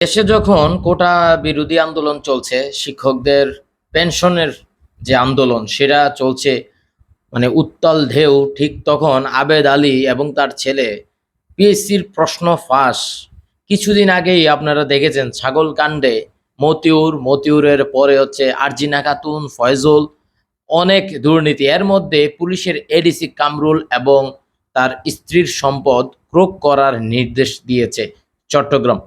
দেশে যখন কোটা বিরোধী আন্দোলন চলছে, শিক্ষকদের পেনশনের যে আন্দোলন, সেটা চলছে মানে উত্তাল ঢেউ, ঠিক তখন আবেদ আলী এবং তার ছেলে পিএসসির প্রশ্ন ফাঁস। কিছুদিন আগেই আপনারা দেখেছেন ছাগল কাণ্ডে মতিউর, মতিউরের পরে হচ্ছে আরজিনা খাতুন, ফয়জুল, অনেক দুর্নীতি। এর মধ্যে পুলিশের এডিসি কামরুল এবং তার স্ত্রীর সম্পদ ক্রোক করার নির্দেশ দিয়েছে চট্টগ্রাম।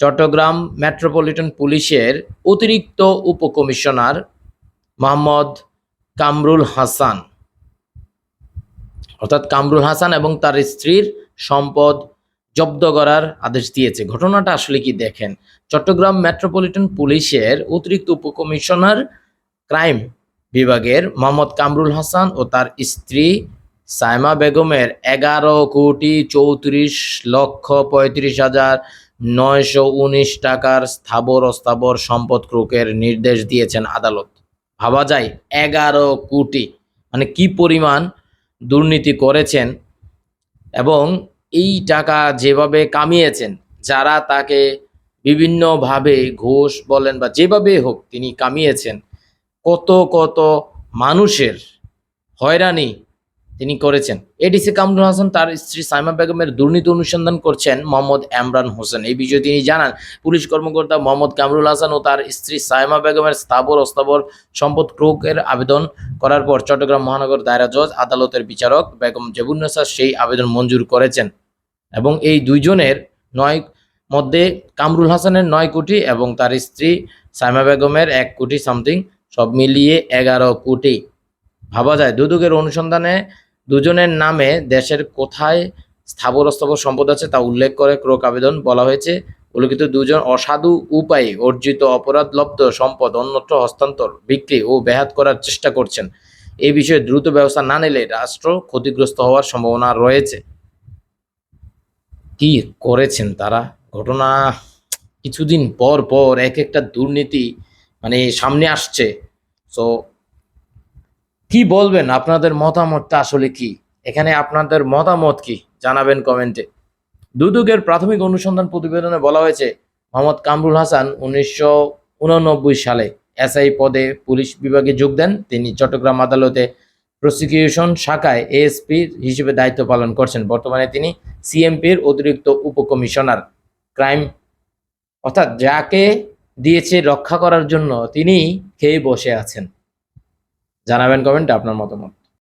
চট্টগ্রাম মেট্রোপলিটন পুলিশের অতিরিক্ত উপকমিশনার মোহাম্মদ কামরুল হাসান। অর্থাৎ কামরুল হাসান এবং তার স্ত্রীর সম্পদ জব্দ করার আদেশ দিয়েছে। ঘটনাটা আসলে কি দেখেন? চট্টগ্রাম মেট্রোপলিটন পুলিশের অতিরিক্ত উপকমিশনার ক্রাইম বিভাগের মোহাম্মদ কামরুল হাসান ও তার স্ত্রী সাইমা বেগমের এগারো কোটি চৌত্রিশ লক্ষ পঁয়ত্রিশ হাজার নয়শো উনিশ টাকার স্থাবর অস্থাবর সম্পদ ক্রোকের নির্দেশ দিয়েছেন আদালত। ভাবা যায় এগারো কোটি। মানে কি পরিমাণ দুর্নীতি করেছেন এবং এই টাকা যেভাবে কামিয়েছেন, যারা তাকে বিভিন্নভাবে ঘোষ বলেন বা যেভাবে হোক তিনি কামিয়েছেন, কত কত মানুষের হয়রানি তিনি করেছেন। এডিসি কামরুল হাসান তার স্ত্রী সাইমা বেগমের দুর্নীতি অনুসন্ধান করছেন মোহাম্মদ এমরান হোসেন। এই বিষয়ে তিনি জানান, পুলিশ কর্মকর্তা মোহাম্মদ কামরুল হাসান ও তার স্ত্রী সাইমা বেগমের স্থাবর অস্থাবর সম্পদ ক্রোকের আবেদন করার পর চট্টগ্রাম মহানগর দায়রা জজ, আদালতের বিচারক বেগম জেবুন্নেসা সেই আবেদন মঞ্জুর করেছেন এবং এই দুইজনের নয় মধ্যে কামরুল হাসানের নয় কোটি এবং তার স্ত্রী সাইমা বেগমের এক কোটি সামথিং সব মিলিয়ে এগারো কোটি। ভাবা যায়, দুদকের অনুসন্ধানে দুজনের নামে দেশের কোথায় স্থাবর অস্থাবর সম্পদ আছে তা উল্লেখ করে ক্রোক আবেদন বলা হয়েছে। উল্লেখিত দুজন অসাধু উপায়ে অর্জিত অপরাধলব্ধ সম্পদ অন্যত্র হস্তান্তর, বিক্রি ও ব্যাহাত করার চেষ্টা করছেন। এই বিষয়ে দ্রুত ব্যবস্থা না নিলে রাষ্ট্র ক্ষতিগ্রস্ত হওয়ার সম্ভাবনা রয়েছে। কি করেছেন তারা? ঘটনা কিছুদিন পর পর এক একটা দুর্নীতি মানে সামনে আসছে। তো কি বলবেন? আপনাদের মতামতটা আসলে কি? এখানে আপনাদের মতামত কি? জানাবেন কমেন্টে। দুদকের প্রাথমিক অনুসন্ধান প্রতিবেদনে বলা হয়েছে, মোহাম্মদ কামরুল হাসান উনিশশো উননব্বই সালে এসআই পদে পুলিশ বিভাগে যোগ দেন। তিনি চট্টগ্রাম আদালতে প্রসিকিউশন শাখায় এএসপি হিসেবে দায়িত্ব পালন করছেন। বর্তমানে তিনি সিএমপির অতিরিক্ত উপকমিশনার। ক্রাইম, অর্থাৎ যাকে দিয়েছে রক্ষা করার জন্য তিনি খেয়ে বসে আছেন। জানাবেন কমেন্টে আপনার মতামত।